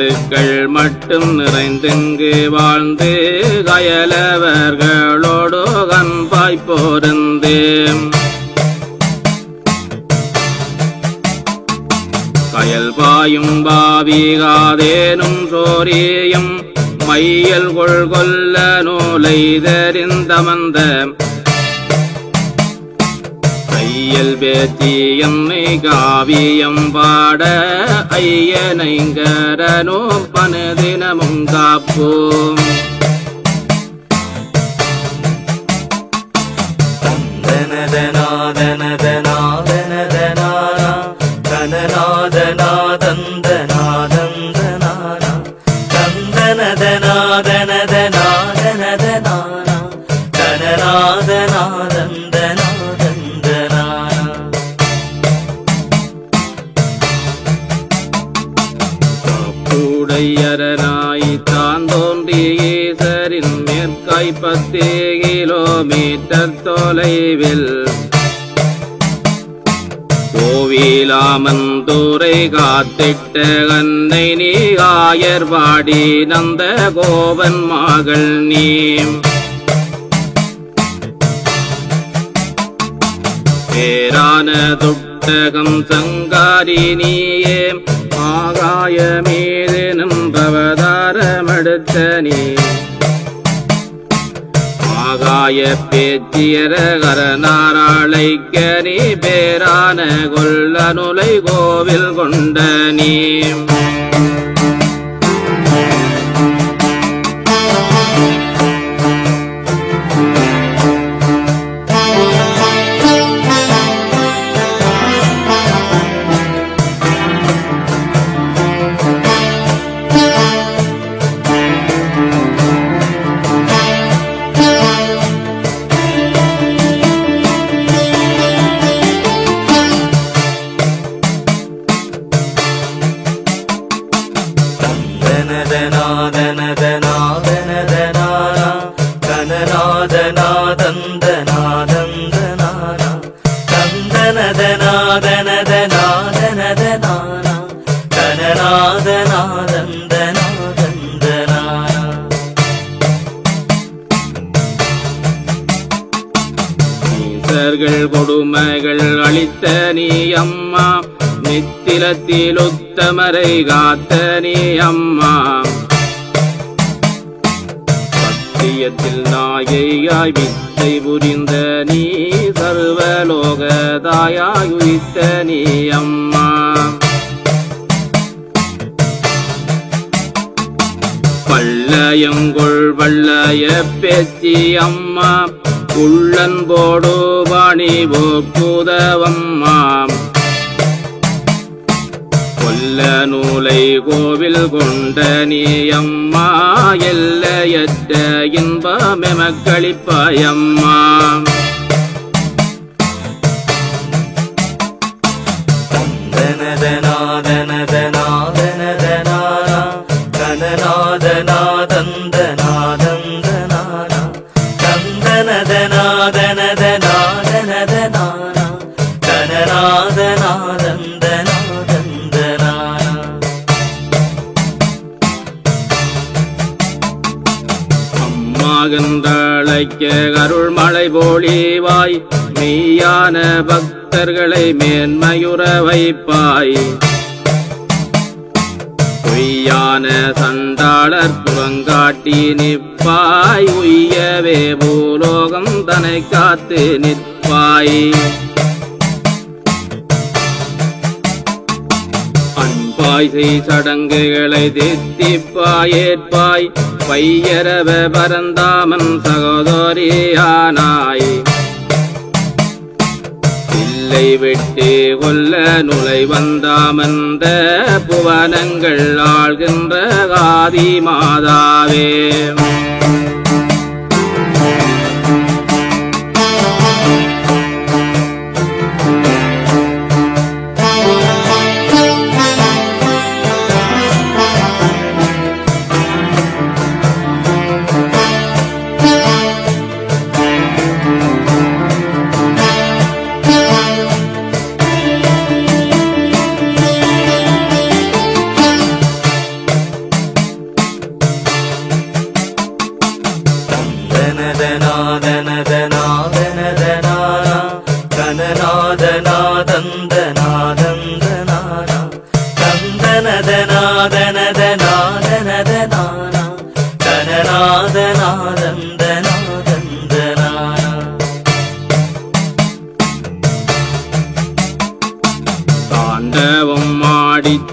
பந்துக்கள் மட்டும் நிறைந்தெங்கு வாழ்ந்து கயலவர்களோடு கண்பாய் போருந்தேன் கயல் பாயும் பாவிகாதேனும் சோரியம் மையல் கொள்கொல்ல நூலை தெரிந்தமந்த கையல் பேத்தி காவியம் பாட ஐயனைங்கரனோ பனுதினமும் காப்போம். கோவிலாமந்தூரை காத்திட்ட கந்தை நீ ஆயர்வாடி நந்த கோவன் மகள் நீ. பேரான துட்டகம் சங்காரி நீயே ஆகாய மீது நம்பவதாரமடுத்த நீ. ஆகாய பேச்சியர கரநாராளைக்க நீ பேரான கொல்ல நுலை கோவில் கொண்ட நீ. தனநாதநாதந்தநாதந்தநானா தந்தனதநாதனதநாதனதநானா தனநாதநாதந்தநாதந்தநானா ஈசர்கள் கொடுமைகள் அளித்த நீ அம்மா. நித்திலத்தில் உத்தமரை காத்த நீ அம்மா. சத்தியத்தில் நாயையாய் வித்தை புரிந்த நீ சர்வலோகதாயாய் உதித்த நீ அம்மா. பள்ளயங்கொள் வள்ளய பேச்சி அம்மா உள்ளன்போடு வாணி போக்குதவம்மா கொல்ல நூலை கோவில் கொண்ட நீ அம்மா எல்லையற்ற இன்பமெமக்களிப்பாயம்மா தனநாதனதநாதனதநானா தனநாதநாதந்தநாதந்தநானா அம்மாகன்றழைக்க அருள் மழை போலிவாய் மெய்யான பக்தர்களை மேன்மையுற வைப்பாய். பொய்யான சந்தாளர் புறங்காட்டி நிற்பாய் உய்யவே பூலோகம் தனை காத்து நிற்பாய். அன்பாய் செய் சடங்குகளை தித்திப்பாயேற்பாய் பையரவ பரந்தாமன் சகோதரியானாய். இல்லை புலியை விட்டு கொல்ல நுழை வந்தாமந்த புவனங்கள் ஆழ்கின்ற காதி மாதாவே.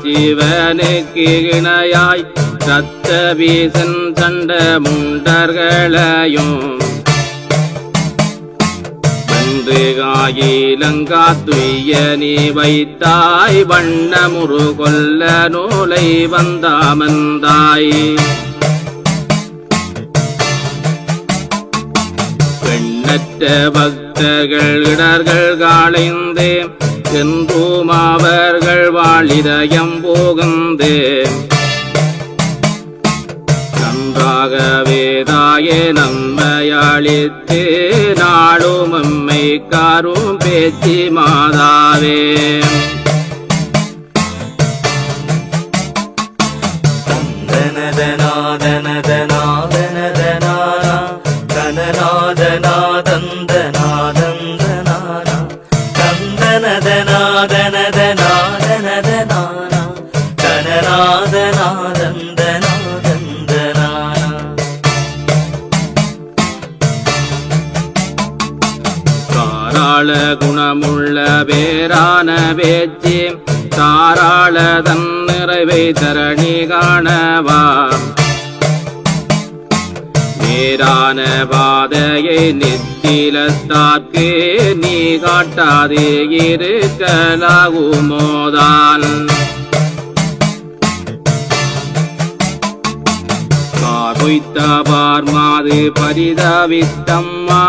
சிவனுக்கு இணையாய் ரத்த வீசன் சண்ட முண்டர்களையும் காயிலங்கா துய்ய நீ வைத்தாய் வண்ணமுரு கொல்ல நூலை வந்தாமந்தாய். பெண்ணற்ற பக்தர்கள் இடர்கள் காளைந்தே சென்றோம் அவர்கள் வாழிதயம் போகுந்தே நன்றாக வேதாயே நம்மையளித்து நாடும் அம்மை காரும் பேச்சி மாதாவே. தாராள குணமுள்ள பேரான பேச்சு தாராள தன் நிறைவை தரணி காணவா. நேரான பாதையை நித்திலத்தாக்கு நீ காட்டாதே இருக்கலாகுமோதான். கார்பொய்த்த பார்மாது பரிதவித்தம்மா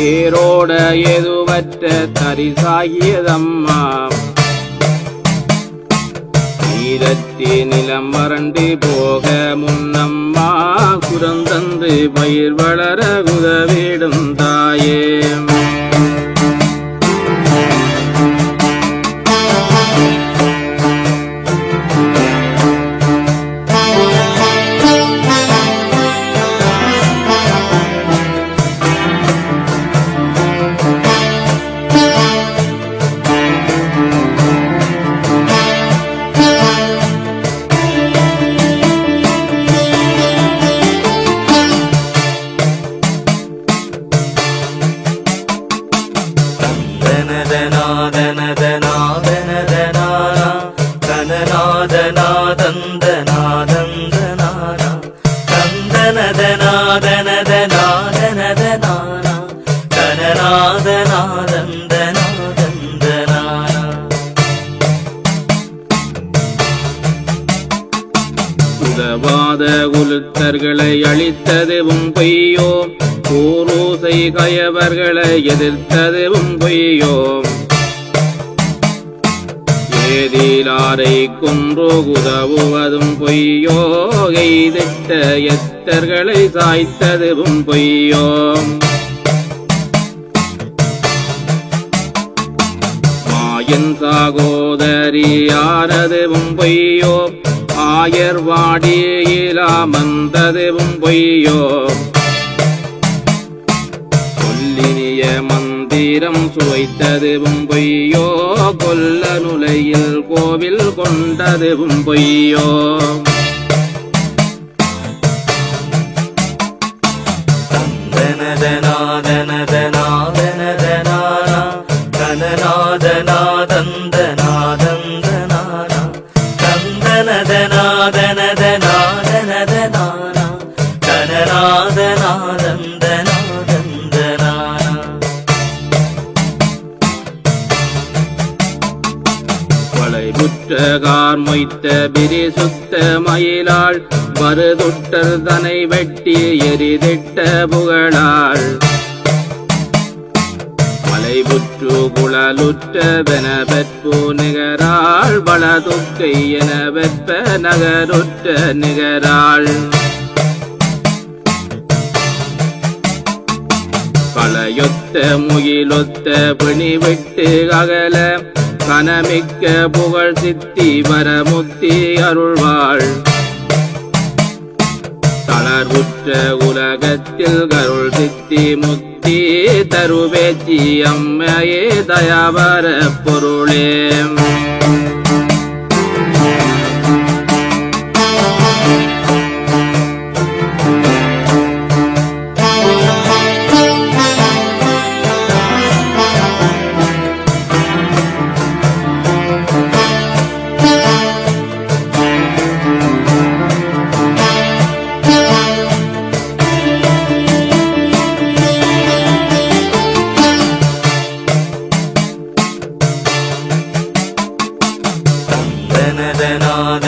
ஏரோட எதுவற்ற தரிசாகியதம்மா. நீரத்தி நிலம் வறண்டு போக முன்னம்மா. குரந்தந்து பயிர் வளர உதவிடும் கூரோசை கயவர்களை எதிர்த்ததுவும் பொய்யோம். ஏதிலாரை குன்றோ உதவுவதும் பொய்யோ எய்திட்ட எத்தர்களை சாய்த்ததுவும் பொய்யோம். மாயன் சாகோதரியானதுவும் பொய்யோ ஆயர் வாடியிலாமந்ததுவும் பொய்யோ. மந்திரம் சுவைத்ததுவும் பொய்யோ கொல்ல நுலையில் கோவில் கொண்டதுவும் பொய்யோ கார் மொய்த்த பிரிசுத்த மயிலாள் வருதுட்டர் தனை வெட்டி எரிதிட்ட புகழாள். மலைபுற்று குழலுற்ற வெனவெற்பு நிகராள் வளதுக்கை என வெப்ப நகருற்ற நிகராள். களையொத்த முகிலொத்த பிணி விட்டு அகல கனமிக்க புகழ் சித்தி வரமுத்தி அருள்வாள். தளர்வுற்ற உலகத்தில் கருள் சித்தி முத்தி தருவேச்சி அம்மையே தயாவர பொருளே.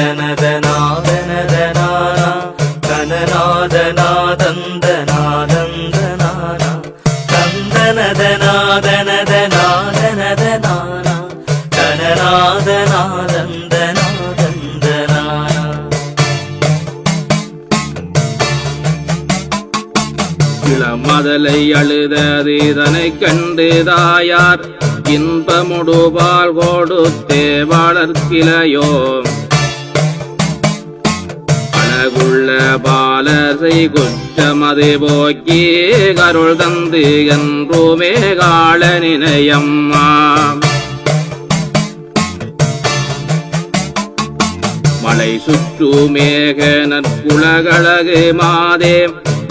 தனதனாதனதனாதனதனானா தனநாதனாதந்தனாதந்தனானா தந்தனதனாதனதனாதனதனானா தனநாதனாதந்தனாதந்தனானா இளமதலை அழுதது இதனை கண்டு தாயார் இன்பமுடுபால் கொடுத்தே வளர்க்கிளையோ பாலசை குற்றமது போக்கி கருள் தந்து என்றுமே கால நினையம்மா. மலை சுற்று மேக நற்குலகழகு மாதே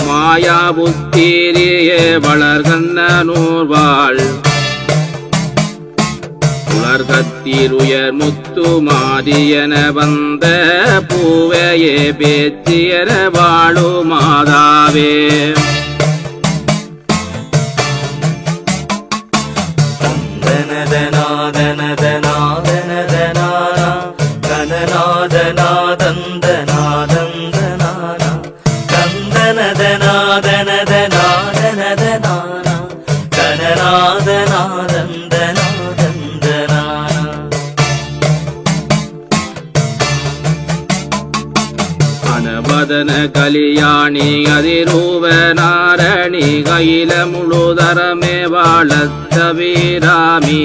மாயா புத்தீரியே வளர்கண்ண நூர்வாள் கத்திருயர் முத்து மாரியன வந்த பூவையே பேச்சியன வாழு மாதாவே தனதனாதனதனாதனதனானா அனபதன கலியாணி அதிரூப நாரணி கையில முழுதரமே வாழத்த வீராமி.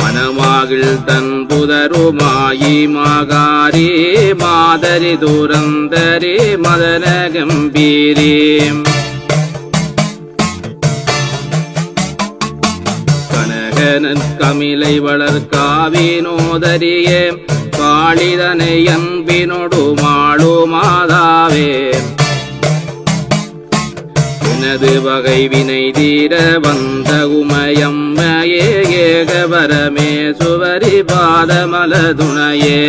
மனமாகில் தன் புதருமாயி மாகாரி மாதரி தூரந்தரி மதன கம்பீரி கனகனன் கமிலை வளர் காவினோதரியே காளிதனை அன்பினொடு மாடு மாதாவே. எனது வகை வினை தீர வந்த உமையம்மையே ஏகபரமே சுவரி பாதமல துணையே.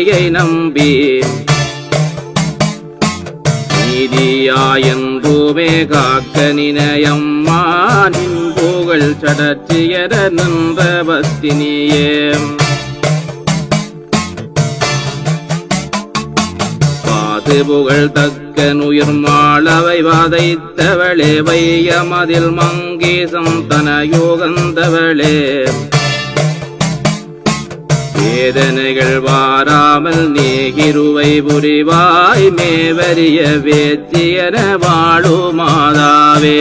உன்னடியை நம்பி. நீதியாயந்தூமே காக்க நினையம்மா. நின் புகழ் சடற்றியர நின்ற பத்தினியே பாது புகழ் தக்க நுயிர் மாளவை வாதைத்தவளே வையமதில் மங்கேசம் தன யோகந்தவளே வேதனைகள் வாராமல் நீகிருவை புரிவாய் மேவரிய வேத்தியன வாழுமாதாவே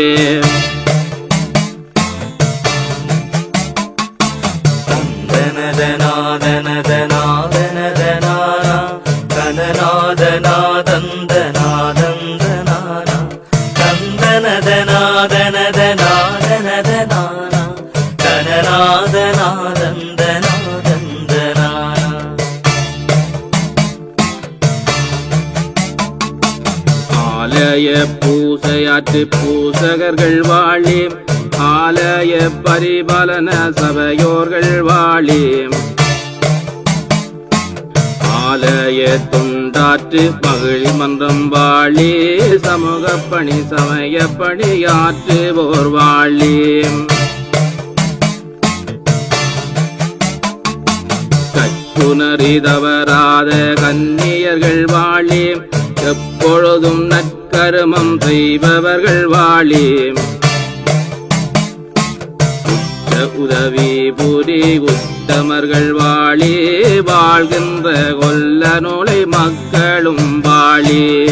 பூசையாற்று பூசகர்கள் வாழி ஆலய பரிபாலன சபையோர்கள் வாழி ஆலய தொண்டாற்று மகிழ் மன்றம் வாழி. சமூக பணி சமய பணி ஆற்றுவோர் வாழி கற்புணரிதவராத கன்னியர்கள் வாழி எப்பொழுதும் நட்பு கருமம் செய்பவர்கள் வாழி. உற்ற உதவி புரி உத்தமர்கள் வாழி. வாழ்கின்ற கொல்ல நூலை மக்களும் வாழி.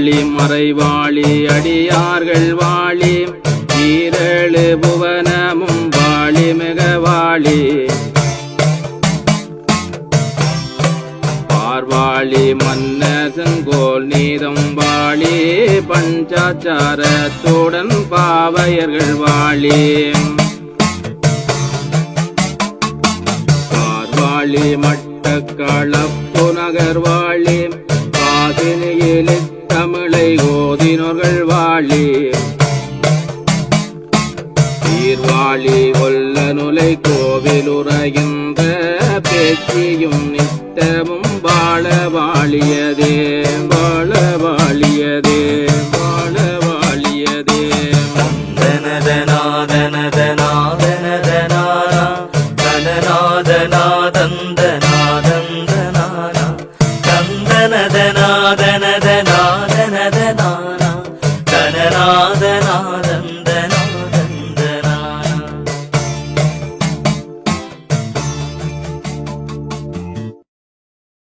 வாழி மறைவாழி அடியார்கள் வாழி ஈரழு புவனமும் வாழி மிக வாழி பார்வாழி மன்ன செங்கோல் நீதம் வாழி பஞ்சாச்சாரத்துடன் பாவையர்கள் வாழி. பார்வாழி மட்டக்களப்பு நகர் வாழி ஓதினோர்கள் வாழி. சீர்வாழி கொல்ல நுலை கோவிலுரைகின்ற பேச்சியும் நித்தமும் வாழ வாழியதே.